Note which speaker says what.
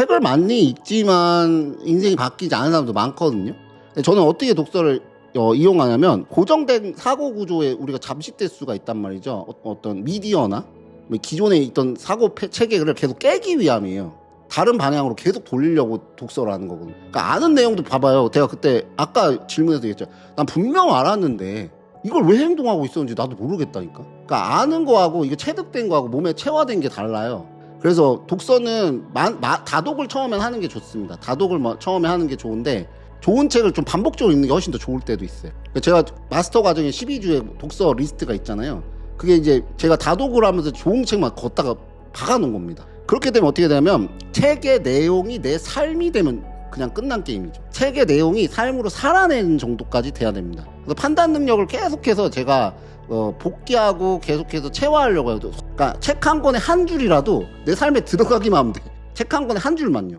Speaker 1: 책을 많이 읽지만 인생이 바뀌지 않은 사람도 많거든요. 저는 어떻게 독서를 어, 이용하냐면 고정된 사고 구조에 우리가 잠식될 수가 있단 말이죠. 어, 떤 미디어나 뭐 기존에 있던 사고 패- 체계를 계속 깨기 위함이에요. 다른 방향으로 계속 돌리려고 독서를 하는 거거든요. 그러니까 아는 내용도 봐봐요. 제가 그때 아까 질문에서 얘기했죠. 난 분명 알았는데 이걸 왜 행동하고 있었는지 나도 모르겠다니까. 그러니까 아는 거하고 이게 체득된 거하고 몸에 체화된 게 달라요. 그래서 독서는 마- 마- 다독을 처음엔 하는 게 좋습니다. 다독을 뭐 처음에 하는 게 좋은데 좋은 책을 좀 반복적으로 읽는 게 훨씬 더 좋을 때도 있어요. 그러니까 제가 마스터 과정에 12주의 독서 리스트가 있잖아요. 그게 이제 제가 다독을 하면서 좋은 책만 걷다가 박아놓은 겁니다. 그렇게 되면 어떻게 되냐면 책의 내용이 내 삶이 되면 그냥 끝난 게임이죠. 책의 내용이 삶으로 살아내는 정도까지 돼야 됩니다. 그래서 판단 능력을 계속해서 제가 어, 복귀하고 계속해서 체화하려고 해도 그러니까 책 한 권에 한 줄이라도 내 삶에 들어가기만 하면 돼. 책 한 권에 한 줄만요.